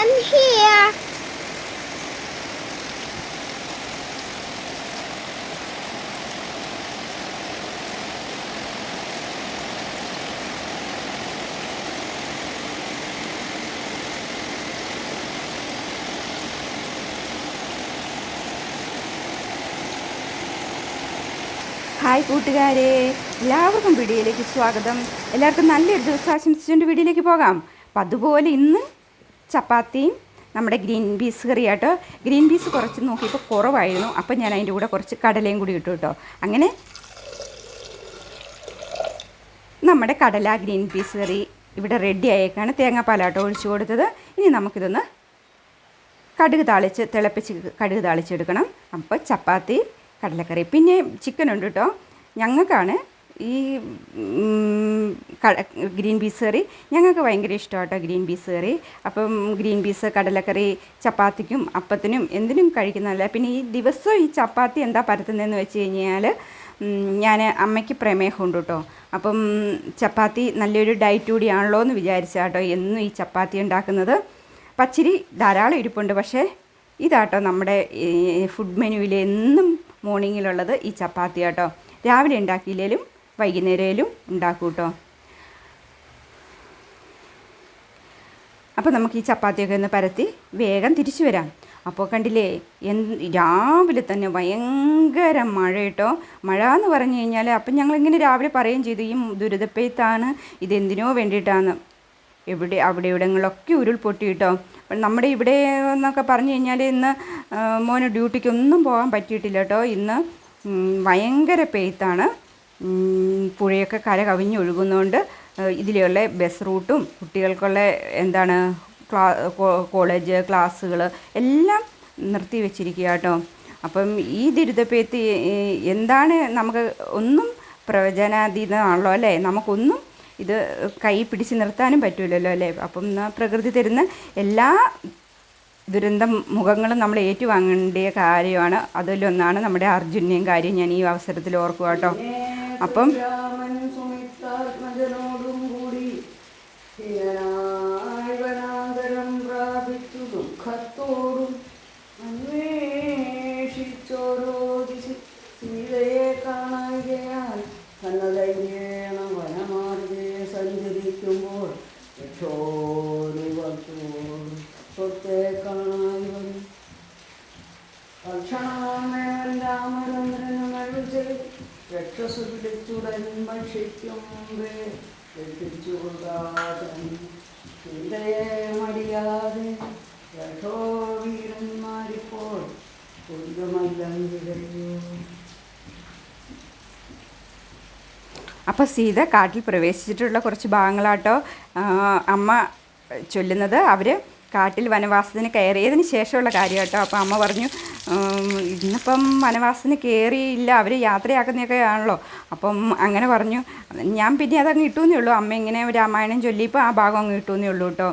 I'm here. Hi കൂട്ടുകാരെ. എല്ലാവർക്കും വീഡിയോയിലേക്ക് സ്വാഗതം. എല്ലാവർക്കും നല്ലൊരു ദിവസം ആശംസിച്ചുകൊണ്ട് വീഡിയോയിലേക്ക് പോകാം. അപ്പം അതുപോലെ ഇന്ന് ചപ്പാത്തിയും നമ്മുടെ ഗ്രീൻ പീസ് കറി ആട്ടോ ഗ്രീൻ പീസ് കുറച്ച് നോക്കിയപ്പോൾ കുറവായിരുന്നു. അപ്പം ഞാൻ അതിന്റെ കൂടെ കുറച്ച് കടലയും കൂടി ഇട്ടു കേട്ടോ. അങ്ങനെ നമ്മുടെ കടല ഗ്രീൻ പീസ് കറി ഇവിടെ റെഡി ആയേക്കാണ്. തേങ്ങാപ്പാലാട്ടോ ഒഴിച്ചു കൊടുത്തത്. ഇനി നമുക്കിതൊന്ന് കടുക് താളിച്ച് തിളപ്പിച്ച് കടുക് താളിച്ചെടുക്കണം. അപ്പോൾ ചപ്പാത്തി കടലക്കറി. പിന്നെ ചിക്കൻ ഉണ്ട് കേട്ടോ. ഞങ്ങൾക്കാണ് ഈ ഗ്രീൻ പീസ് കറി ഞങ്ങൾക്ക് ഭയങ്കര ഇഷ്ടമാണ് കേട്ടോ ഗ്രീൻ പീസ് കറി. അപ്പം ഗ്രീൻ പീസ് കടലക്കറി ചപ്പാത്തിക്കും അപ്പത്തിനും എന്തിനും കഴിക്കുന്നതല്ല. പിന്നെ ഈ ദിവസവും ഈ ചപ്പാത്തി എന്താ പരത്തുന്നതെന്ന് വെച്ച് കഴിഞ്ഞാൽ ഞാൻ അമ്മയ്ക്ക് പ്രമേഹമുണ്ട് കേട്ടോ. അപ്പം ചപ്പാത്തി നല്ലൊരു ഡയറ്റ് കൂടിയാണല്ലോ എന്ന് വിചാരിച്ചാട്ടോ എന്നും ഈ ചപ്പാത്തി ഉണ്ടാക്കുന്നത്. പച്ചരി ധാരാളം ഇരിപ്പുണ്ട്. പക്ഷേ ഇതാട്ടോ നമ്മുടെ ഫുഡ് മെനുവിൽ എന്നും മോർണിംഗിലുള്ളത് ഈ ചപ്പാത്തി ആട്ടോ രാവിലെ ഉണ്ടാക്കിയില്ലേലും വൈകുന്നേരയിലും ഉണ്ടാക്കും കേട്ടോ അപ്പോൾ നമുക്ക് ഈ ചപ്പാത്തിയൊക്കെ ഒന്ന് പരത്തി വേഗം തിരിച്ചു വരാം. അപ്പോൾ കണ്ടില്ലേ എന്ത് രാവിലെ തന്നെ ഭയങ്കര മഴ കേട്ടോ മഴ എന്ന് പറഞ്ഞു കഴിഞ്ഞാൽ അപ്പം ഞങ്ങളിങ്ങനെ രാവിലെ പറയുകയും ചെയ്തു ഈ ദുരിതപ്പെയ്ത്താണ് ഇതെന്തിനോ വേണ്ടിയിട്ടാണ്. എവിടെ അവിടെ ഇവിടങ്ങളിലൊക്കെ ഉരുൾപൊട്ടി കേട്ടോ നമ്മുടെ ഇവിടെ എന്നൊക്കെ പറഞ്ഞു കഴിഞ്ഞാൽ ഇന്ന് മോന് ഡ്യൂട്ടിക്കൊന്നും പോകാൻ പറ്റിയിട്ടില്ല കേട്ടോ ഇന്ന് ഭയങ്കര പെയ്ത്താണ്. പുഴയൊക്കെ കര കവിഞ്ഞൊഴുകുന്നതുകൊണ്ട് ഇതിലുള്ള ബസ് റൂട്ടും കുട്ടികൾക്കുള്ള എന്താണ് ക്ലാ കോളേജ് ക്ലാസ്സുകൾ എല്ലാം നിർത്തി വെച്ചിരിക്കുക കേട്ടോ അപ്പം ഈ ദുരിതപ്പേത്ത് എന്താണ് നമുക്ക് ഒന്നും പ്രവചനാതീതമാണല്ലോ അല്ലേ? നമുക്കൊന്നും ഇത് കൈ പിടിച്ച് നിർത്താനും പറ്റില്ലല്ലോ അല്ലേ? അപ്പം പ്രകൃതി തരുന്ന എല്ലാ ദുരന്ത മുഖങ്ങളും നമ്മൾ ഏറ്റുവാങ്ങേണ്ട കാര്യമാണ്. അതിലൊന്നാണ് നമ്മുടെ അർജുനന്റെയും കാര്യം ഞാൻ ഈ അവസരത്തിൽ ഓർക്കുക കേട്ടോ അപ്പം രക്ഷസ് പിടിച്ചുടൻ ഭക്ഷിക്കും മുമ്പേ രക്ഷിച്ചു കൊടുക്കാതൻ സീതയെ മടിയാതെ രക്ഷോ വീരന്മാരിപ്പോൾ കുന്തമല്ലങ്കിലയോ അപ്പോൾ സീത കാട്ടിൽ പ്രവേശിച്ചിട്ടുള്ള കുറച്ച് ഭാഗങ്ങളാട്ടോ അമ്മ ചൊല്ലുന്നത്. അവർ കാട്ടിൽ വനവാസത്തിന് കയറിയതിന് ശേഷമുള്ള കാര്യം കേട്ടോ അപ്പോൾ അമ്മ പറഞ്ഞു ഇന്നിപ്പം വനവാസത്തിന് കയറിയില്ല അവർ യാത്രയാക്കുന്നതൊക്കെ ആണല്ലോ അപ്പം അങ്ങനെ പറഞ്ഞു ഞാൻ പിന്നെ അതങ്ങ് കിട്ടുമെന്നേ ഉള്ളൂ അമ്മ ഇങ്ങനെ രാമായണം ചൊല്ലിയപ്പോൾ ആ ഭാഗം അങ്ങ് കിട്ടുമെന്നേ ഉള്ളൂ കേട്ടോ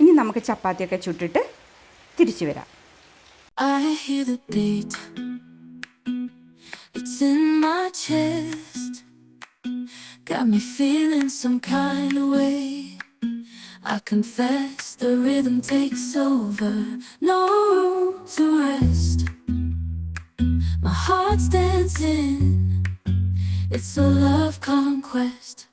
ഇനി നമുക്ക് ചപ്പാത്തിയൊക്കെ ചുട്ടിട്ട് തിരിച്ചു വരാം I hear the beat. It's in my chest. Got me feeling some kind of way. I confess the rhythm takes over. No room to rest. My heart's dancing. It's a love conquest.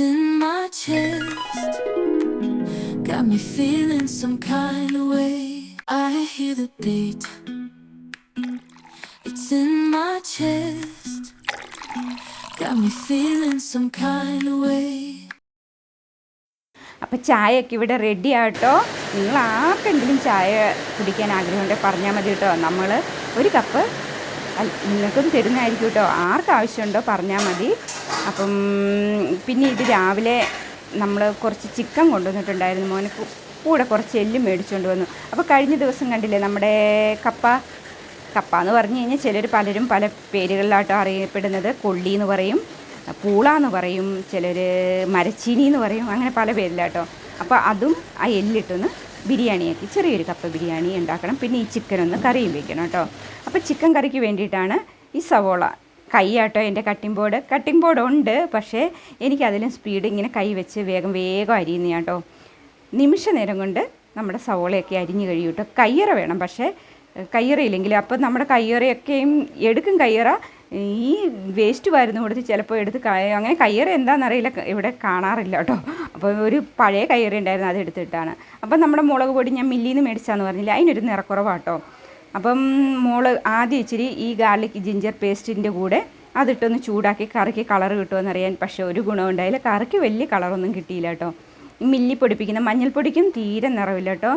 In my chest. Got me feeling some kind of way. I hear the beat. It's in my chest. Got me feeling some kind of way. അപ്പോൾ ചായയൊക്കെ ഇവിടെ ready ആട്ടോ നിങ്ങൾ ആർക്കെങ്കിലും ചായ കുടിക്കാൻ ആഗ്രഹമുണ്ടെങ്കിൽ പറഞ്ഞാൽ മതി കേട്ടോ നമ്മൾ ഒരു കപ്പ് നിങ്ങൾക്കും തരുന്നതായിരിക്കും കേട്ടോ. ആർക്ക് ആവശ്യമുണ്ടോ പറഞ്ഞാൽ മതി. അപ്പം പിന്നെ ഇത് രാവിലെ നമ്മൾ കുറച്ച് ചിക്കൻ കൊണ്ടുവന്നിട്ടുണ്ടായിരുന്നു മോനെ. കൂടെ കുറച്ച് എല്ലും മേടിച്ചുകൊണ്ട് വന്നു. അപ്പോൾ കഴിഞ്ഞ ദിവസം കണ്ടില്ലേ നമ്മുടെ കപ്പ കപ്പ എന്ന് പറഞ്ഞു കഴിഞ്ഞാൽ ചിലർ പലരും പല പേരുകളിലാട്ടോ അറിയപ്പെടുന്നത്. കൊള്ളി എന്ന് പറയും പൂള എന്ന് പറയും ചിലർ മരച്ചീനി എന്ന് പറയും അങ്ങനെ പല പേരിലാട്ടോ. അപ്പോൾ അതും ആ എല്ലിട്ടൊന്ന് ബിരിയാണിയാക്കി ചെറിയൊരു കപ്പ് ബിരിയാണി ഉണ്ടാക്കണം. പിന്നെ ഈ ചിക്കൻ ഒന്ന് കറിയും വെക്കണം കേട്ടോ. അപ്പോൾ ചിക്കൻ കറിക്ക് വേണ്ടിയിട്ടാണ് ഈ സവോള. കൈയാട്ടോ എന്റെ കട്ടിംഗ് ബോർഡ് കട്ടിംഗ് ബോർഡ് ഉണ്ട് പക്ഷേ എനിക്കതിലും സ്പീഡ് ഇങ്ങനെ കൈ വെച്ച് വേഗം വേഗം അരിയുന്ന കേട്ടോ. നിമിഷ നേരം കൊണ്ട് നമ്മുടെ സവോളയൊക്കെ അരിഞ്ഞു കഴിയും കേട്ടോ. കയ്യറ വേണം പക്ഷേ കയ്യറയില്ലെങ്കിൽ. അപ്പം നമ്മുടെ കയ്യറയൊക്കെയും എടുക്കും കയ്യറ. ഈ വേസ്റ്റ് വരുന്ന കൊടുത്ത് ചിലപ്പോൾ എടുത്ത് അങ്ങനെ കയ്യേറി എന്താണെന്നറിയില്ല ഇവിടെ കാണാറില്ല കേട്ടോ. അപ്പോൾ ഒരു പഴയ കയ്യേറി ഉണ്ടായിരുന്നു അത് എടുത്തിട്ടാണ്. അപ്പം നമ്മുടെ മുളക് പൊടി ഞാൻ മില്ലിൽ നിന്ന് മേടിച്ചാന്ന് പറഞ്ഞില്ല അതിനൊരു നിറക്കുറവാട്ടോ. അപ്പം മോൾ ആദ്യം ഇച്ചിരി ഈ ഗാർലിക് ജിഞ്ചർ പേസ്റ്റിന്റെ കൂടെ അതിട്ടൊന്ന് ചൂടാക്കി കറിക്ക് കളർ കിട്ടുമെന്നറിയാൻ പക്ഷേ ഒരു ഗുണം ഉണ്ടായില്ല. കറിക്ക് വലിയ കളറൊന്നും കിട്ടിയില്ല കേട്ടോ. മില്ലി പൊടിപ്പിക്കുന്ന മഞ്ഞൾപ്പൊടിക്കും തീരെ നിറവില്ല കേട്ടോ.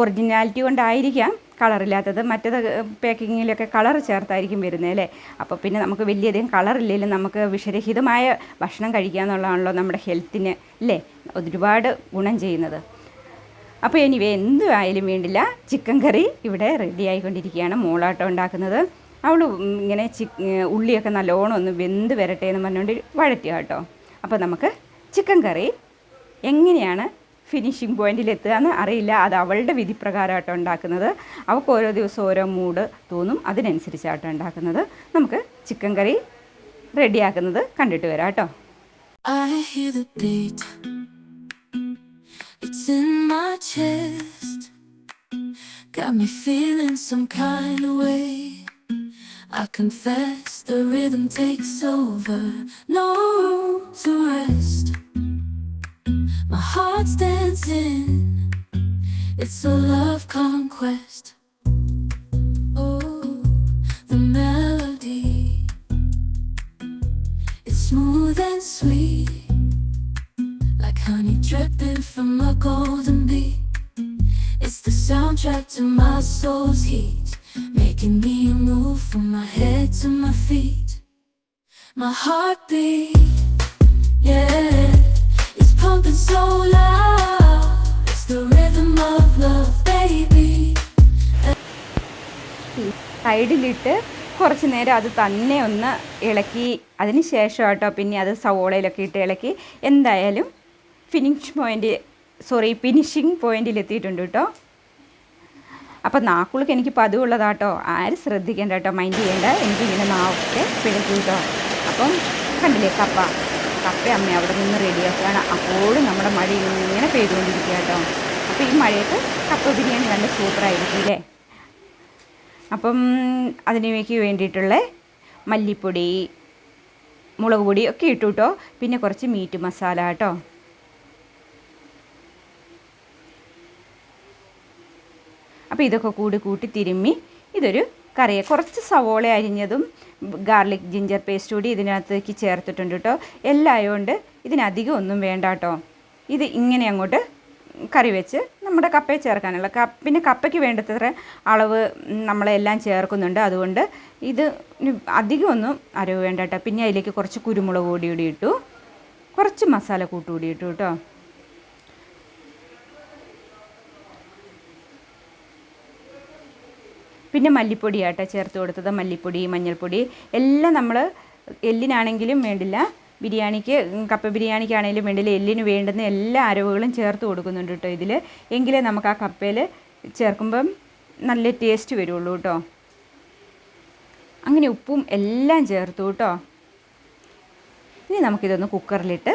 ഒറിജിനാലിറ്റി കൊണ്ടായിരിക്കാം. കളറില്ലാത്തത്. മറ്റേത് പാക്കിങ്ങിലൊക്കെ കളർ ചേർത്തായിരിക്കും വരുന്നത് അല്ലേ? അപ്പോൾ പിന്നെ നമുക്ക് വലിയധികം കളറില്ലെങ്കിലും നമുക്ക് വിഷരഹിതമായ ഭക്ഷണം കഴിക്കുക എന്നുള്ളതാണല്ലോ നമ്മുടെ ഹെൽത്തിന് അല്ലേ? ഒരുപാട് ഗുണം ചെയ്യുന്നത്. അപ്പോൾ എനിവേ എന്തും ആയാലും വേണ്ടില്ല ചിക്കൻ കറി ഇവിടെ റെഡി ആയിക്കൊണ്ടിരിക്കുകയാണ്. മോളാട്ടം ഉണ്ടാക്കുന്നത്. അവൾ ഇങ്ങനെ ചി ഉള്ളിയൊക്കെ നല്ലോണം ഒന്ന് വെന്ത് വരട്ടെ എന്ന് പറഞ്ഞുകൊണ്ട് വഴറ്റുക കേട്ടോ. അപ്പോൾ നമുക്ക് ചിക്കൻ കറി എങ്ങനെയാണ് ഫിനിഷിംഗ് പോയിന്റിൽ എത്തുക എന്ന് അറിയില്ല അത് അവളുടെ വിധിപ്രകാരമാട്ടോ ഉണ്ടാക്കുന്നത് അവൾക്ക് ഓരോ ദിവസം ഓരോ മൂഡ് തോന്നും അതിനനുസരിച്ചാട്ടോ ഉണ്ടാക്കുന്നത് നമുക്ക് ചിക്കൻ കറി റെഡിയാക്കുന്നത് കണ്ടിട്ട് വരാം കേട്ടോ. It's in my chest. Got me feeling some kind of way. I confess the rhythm takes over. No room to rest. My heart's dancing. It's a love conquest. Oh, the melody. സൈഡിലിട്ട് കുറച്ച് നേരം അത് തന്നെ ഒന്ന് ഇളക്കി. അതിന് ശേഷം കേട്ടോ പിന്നെ അത് സവോളയിലൊക്കെ ഇട്ട് ഇളക്കി. എന്തായാലും ഫിനിഷ് പോയിന്റ് സോറി ഫിനിഷിങ് പോയിന്റിൽ എത്തിയിട്ടുണ്ട് കേട്ടോ. അപ്പം നാക്കുൾക്ക് എനിക്ക് പതിവുള്ളതാട്ടോ. ആരും ശ്രദ്ധിക്കേണ്ട കേട്ടോ. മൈൻഡ് ചെയ്യേണ്ട. എനിക്കിങ്ങനെ നാവൊക്കെ പിഴച്ചു കേട്ടോ. അപ്പം കണ്ടില്ലേ കപ്പ? കപ്പ അമ്മ അവിടെ നിന്ന് റെഡിയാക്കുകയാണ്. അപ്പോഴും നമ്മുടെ മഴ ഇങ്ങനെ പെയ്തുകൊണ്ടിരിക്കുക കേട്ടോ. അപ്പോൾ ഈ മഴയത്ത് കപ്പ ബിരിയാണി നല്ല സൂപ്പറായിരിക്കും അല്ലേ? അപ്പം അതിനേക്ക് വേണ്ടിയിട്ടുള്ള മല്ലിപ്പൊടി മുളക് പൊടി ഒക്കെ ഇട്ടു കേട്ടോ പിന്നെ കുറച്ച് മീറ്റ് മസാല കേട്ടോ അപ്പോൾ ഇതൊക്കെ കൂടി കൂട്ടി തിരുമ്മി ഇതൊരു കറിയെ. കുറച്ച് സവോള അരിഞ്ഞതും ഗാർലിക് ജിഞ്ചർ പേസ്റ്റ് കൂടി ഇതിനകത്തേക്ക് ചേർത്തിട്ടുണ്ട് കേട്ടോ എല്ലാം ആയതുകൊണ്ട് ഇതിനധികം ഒന്നും വേണ്ട കേട്ടോ ഇത് ഇങ്ങനെ അങ്ങോട്ട് കറി വെച്ച് നമ്മുടെ കപ്പയെ ചേർക്കാനുള്ള പിന്നെ കപ്പയ്ക്ക് വേണ്ടത്ര അളവ് നമ്മളെല്ലാം ചേർക്കുന്നുണ്ട്. അതുകൊണ്ട് ഇത് അധികമൊന്നും അരവ് വേണ്ട കേട്ടോ. പിന്നെ അതിലേക്ക് കുറച്ച് കുരുമുളക് പൊടി കൂടി ഇട്ടു. കുറച്ച് മസാല കൂട്ട് കൂടി ഇട്ടു കേട്ടോ. പിന്നെ മല്ലിപ്പൊടി ആട്ടോ ചേർത്ത് കൊടുത്തത്. മല്ലിപ്പൊടി മഞ്ഞൾപ്പൊടി എല്ലാം നമ്മൾ എല്ലിനാണെങ്കിലും വേണ്ടില്ല. ബിരിയാണിക്ക് കപ്പ ബിരിയാണിക്കാണെങ്കിലും വേണ്ടില്ല എല്ലിന് വേണ്ടുന്ന എല്ലാ അരവുകളും ചേർത്ത് കൊടുക്കുന്നുണ്ട് കേട്ടോ ഇതിൽ എങ്കിലേ നമുക്ക് ആ കപ്പയിൽ ചേർക്കുമ്പം നല്ല ടേസ്റ്റ് വരുള്ളൂ കേട്ടോ. അങ്ങനെ ഉപ്പും എല്ലാം ചേർത്തു കേട്ടോ. ഇനി നമുക്കിതൊന്ന് കുക്കറിലിട്ട്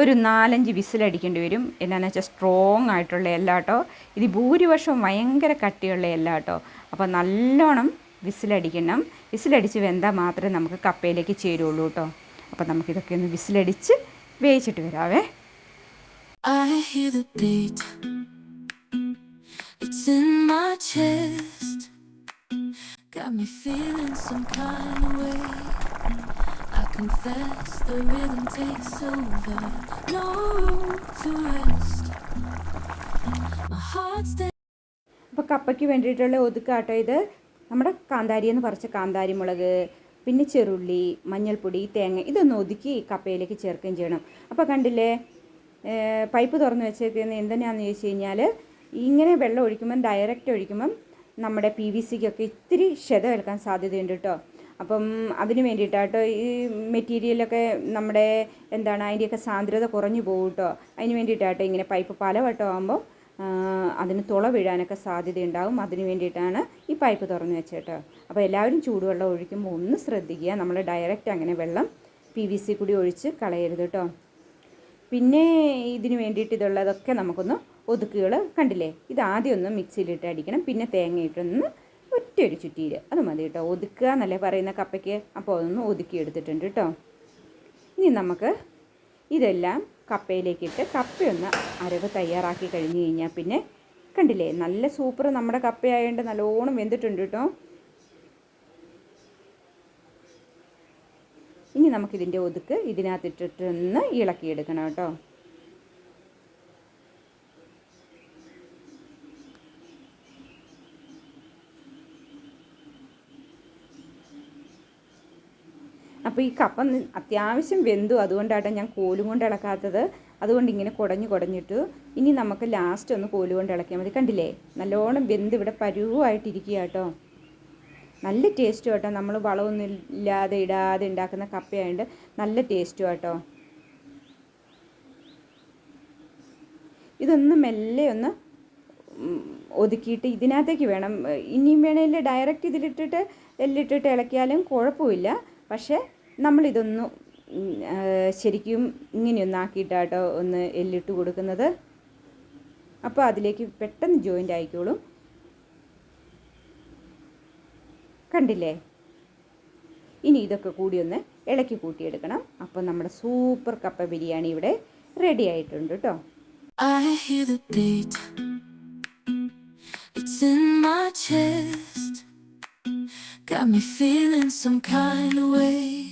ഒരു നാലഞ്ച് വിസിലടിക്കേണ്ടി വരും. എന്നാന്ന് വെച്ചാൽ സ്ട്രോങ് ആയിട്ടുള്ള എല്ലാം കേട്ടോ. ഇത് ഭൂരിപക്ഷവും ഭയങ്കര കട്ടിയുള്ള എല്ലാം കേട്ടോ. അപ്പോൾ നല്ലോണം വിസിലടിക്കണം. വിസിലടിച്ച് വെന്താൽ മാത്രമേ നമുക്ക് കപ്പയിലേക്ക് ചേരുള്ളൂ കേട്ടോ. അപ്പം നമുക്ക് ഇതൊക്കെ ഒന്ന് വിസിലടിച്ച് വേവിച്ചിട്ട് വരാവേ. Confess the rhythm അപ്പോൾ കപ്പയ്ക്ക് വേണ്ടിയിട്ടുള്ള ഒതുക്കാട്ടോ ഇത് നമ്മുടെ കാന്താരി എന്ന് പറച്ച കാന്താരി മുളക് പിന്നെ ചെറുള്ളി മഞ്ഞൾപ്പൊടി തേങ്ങ ഇതൊന്ന് ഒതുക്കി കപ്പയിലേക്ക് ചേർക്കുകയും ചെയ്യണം. അപ്പോൾ കണ്ടില്ലേ പൈപ്പ് തുറന്ന് വെച്ചേക്കുന്നത് എന്തിനാന്ന് ചോദിച്ചു കഴിഞ്ഞാൽ ഇങ്ങനെ വെള്ളം ഒഴിക്കുമ്പം ഡയറക്റ്റ് ഒഴിക്കുമ്പം നമ്മുടെ പി വി സിക്കൊക്കെ ഇത്തിരി ക്ഷതമേൽക്കാൻ സാധ്യതയുണ്ട് കേട്ടോ അപ്പം അതിന് വേണ്ടിയിട്ടാട്ടോ ഈ മെറ്റീരിയലൊക്കെ നമ്മുടെ എന്താണ് അതിന്റെയൊക്കെ സാന്ദ്രത കുറഞ്ഞു പോകും കേട്ടോ അതിന് വേണ്ടിയിട്ടാട്ടോ ഇങ്ങനെ പൈപ്പ് പലവട്ടം ആകുമ്പോൾ അതിന് തുള വീഴാനൊക്കെ സാധ്യതയുണ്ടാകും അതിന് വേണ്ടിയിട്ടാണ് ഈ പൈപ്പ് തുറന്നു വെച്ചിട്ട്. അപ്പോൾ എല്ലാവരും ചൂടുവെള്ളം ഒഴിക്കുമ്പോൾ ഒന്ന് ശ്രദ്ധിക്കുക. നമ്മൾ ഡയറക്റ്റ് അങ്ങനെ വെള്ളം പി വി സി കൂടി ഒഴിച്ച് കളയരുത് കേട്ടോ പിന്നെ ഇതിന് വേണ്ടിയിട്ട് ഇതുള്ളതൊക്കെ നമുക്കൊന്ന് ഒതുക്കുകൾ കണ്ടില്ലേ? ഇത് ആദ്യം ഒന്ന് മിക്സിയിലിട്ട് അടിക്കണം. പിന്നെ തേങ്ങ ഇട്ടൊന്ന് ഒരു ചുറ്റിയിൽ അത് മതി കേട്ടോ ഒതുക്കുക എന്നല്ലേ പറയുന്ന കപ്പയ്ക്ക് അപ്പോൾ അതൊന്ന് ഒതുക്കി എടുത്തിട്ടുണ്ട് കേട്ടോ ഇനി നമുക്ക് ഇതെല്ലാം കപ്പയിലേക്കിട്ട് കപ്പയൊന്ന് അരവ് തയ്യാറാക്കി കഴിഞ്ഞ് കഴിഞ്ഞാൽ പിന്നെ കണ്ടില്ലേ നല്ല സൂപ്പർ നമ്മുടെ കപ്പയായതുകൊണ്ട് നല്ലോണം വെന്തിട്ടുണ്ട് കേട്ടോ ഇനി നമുക്കിതിന്റെ ഒതുക്ക് ഇതിനകത്തിട്ടിട്ടൊന്ന് ഇളക്കിയെടുക്കണം കേട്ടോ അപ്പോൾ ഈ കപ്പ അത്യാവശ്യം വെന്തു. അതുകൊണ്ടാട്ടോ ഞാൻ കോലും കൊണ്ട് ഇളക്കാത്തത്. അതുകൊണ്ട് ഇങ്ങനെ കുടഞ്ഞു കുടഞ്ഞിട്ടു. ഇനി നമുക്ക് ലാസ്റ്റ് ഒന്ന് കോൽ കൊണ്ട് ഇളക്കിയാൽ മതി. കണ്ടില്ലേ? നല്ലോണം വെന്ത് ഇവിടെ പരുവായിട്ടിരിക്കുക കേട്ടോ നല്ല ടേസ്റ്റും കേട്ടോ നമ്മൾ വളമൊന്നും ഇല്ലാതെ ഇടാതെ ഉണ്ടാക്കുന്ന കപ്പയായതുകൊണ്ട് നല്ല ടേസ്റ്റും കേട്ടോ ഇതൊന്ന് മെല്ലെ ഒന്ന് ഒതുക്കിയിട്ട് ഇതിനകത്തേക്ക് വേണം. ഇനിയും വേണമെങ്കിൽ ഡയറക്റ്റ് ഇതിലിട്ടിട്ട് എല്ലിട്ടിട്ട് ഇളക്കിയാലും കുഴപ്പമില്ല. പക്ഷേ നമ്മളിതൊന്ന് ശരിക്കും ഇങ്ങനെയൊന്ന് ആക്കിയിട്ടാട്ടോ ഒന്ന് എല്ലിട്ട് കൊടുക്കുന്നത് അപ്പോൾ അതിലേക്ക് പെട്ടെന്ന് ജോയിന്റ് ആയിക്കോളും കണ്ടില്ലേ ഇനി ഇതൊക്കെ കൂടി ഒന്ന് ഇളക്കി കൂട്ടിയെടുക്കണം അപ്പോൾ നമ്മുടെ സൂപ്പർ കപ്പ ബിരിയാണി ഇവിടെ റെഡി ആയിട്ടുണ്ട് കേട്ടോ. It's in my chest. Got me feeling some kind of way.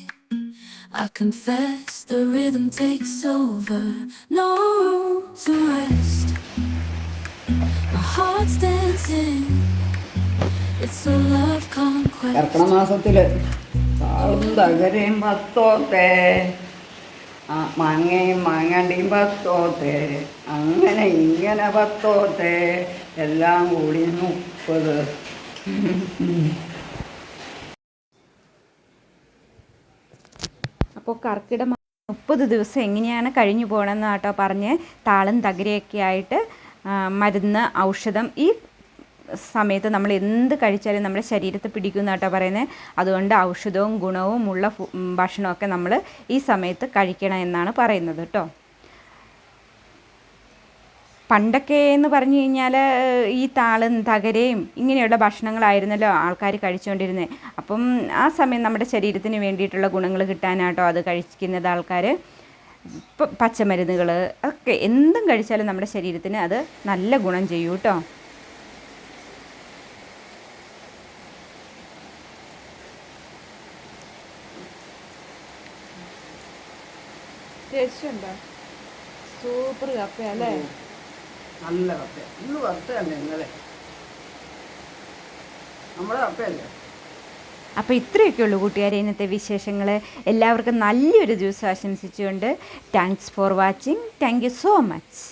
I confess the rhythm takes over. No room to rest. My heart's dancing. It's a love conquest. കർക്കിടക മാസത്തിൽ താളും തകരയും പത്തോത്തെ ആ മാങ്ങയും മാങ്ങാണ്ടിയും പത്തോത്തെ അങ്ങനെ ഇങ്ങനെ പത്തോത്തെ എല്ലാം കൂടി മുപ്പത് അപ്പോൾ കർക്കിട മുപ്പത് ദിവസം എങ്ങനെയാണ് കഴിഞ്ഞു പോകണമെന്ന് കേട്ടോ പറഞ്ഞ് താളും തകരയൊക്കെ ആയിട്ട് മരുന്ന് ഔഷധം ഈ സമയത്ത് നമ്മൾ എന്ത് കഴിച്ചാലും നമ്മുടെ ശരീരത്തെ പിടിക്കുന്ന കേട്ടോ പറയുന്നത് അതുകൊണ്ട് ഔഷധവും ഗുണവും ഉള്ള ഭക്ഷണമൊക്കെ നമ്മൾ ഈ സമയത്ത് കഴിക്കണം എന്നാണ് പറയുന്നത് കേട്ടോ. പണ്ടൊക്കെ എന്ന് പറഞ്ഞു കഴിഞ്ഞാൽ ഈ താളും തകരയും ഇങ്ങനെയുള്ള ഭക്ഷണങ്ങളായിരുന്നല്ലോ ആൾക്കാർ കഴിച്ചുകൊണ്ടിരുന്നത് അപ്പം ആ സമയം നമ്മുടെ ശരീരത്തിന് വേണ്ടിയിട്ടുള്ള ഗുണങ്ങൾ കിട്ടാനാട്ടോ അത് കഴിക്കുന്നത് ആൾക്കാർ പച്ചമരുന്നുകൾ ഒക്കെ എന്തും കഴിച്ചാലും നമ്മുടെ ശരീരത്തിന് അത് നല്ല ഗുണം ചെയ്യൂ കേട്ടോ. സൂപ്പർ കപ്പയല്ലേ നല്ല കപ്പ ഇന്ന് വറുത്തല്ലേ ഇന്നലെ. നമ്മുടെ കപ്പയല്ലേ? അപ്പോൾ ഇത്രയൊക്കെ ഉള്ളൂ കൂട്ടുകാരെ ഇന്നത്തെ വിശേഷങ്ങൾ എല്ലാവർക്കും നല്ലൊരു ദിവസം ആശംസിച്ചുകൊണ്ട് thanks for watching thank you so much